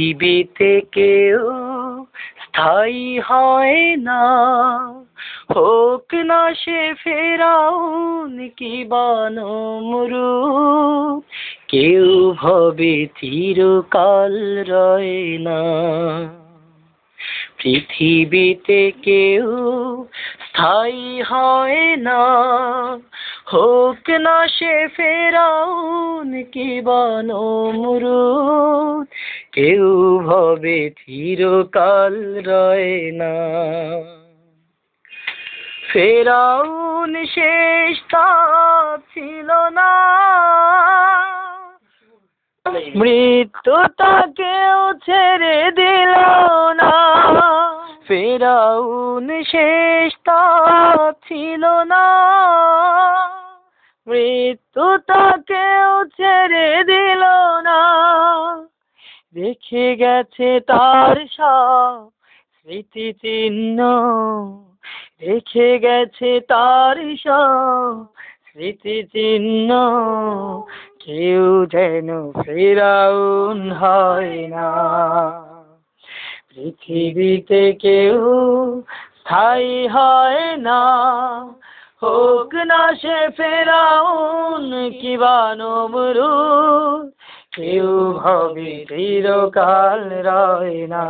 পৃথিবীতে কেউ স্থায়ী হয় না। হোক না সে ফেরাউন কি বানমরুদ কেউ ভবে চিরকাল রয় না। পৃথিবীতে কেউ স্থায়ী হয় না। হোক না সে ফেরাউন কি বানমরুদ কেউ ভবে চিরকাল রয় না। ফেরাউন শেষ ছিল না। মৃত্যু তাকেও ছেড়ে দিল না। ফেরাউন শেষ ছিল না। মৃত্যু তাকেও ছেড়ে দিল রেখে গেছে তার সব স্মৃতি চিহ্ন রেখে গেছে তার সব স্মৃতি চিহ্ন কেউ যেন ফেরাউন হয় না। পৃথিবীতে কেউ স্থায়ী হয় না। হোক না সে ফেরাউন, কি বানমরুদ কেউ ভবে চিরকাল রয় না।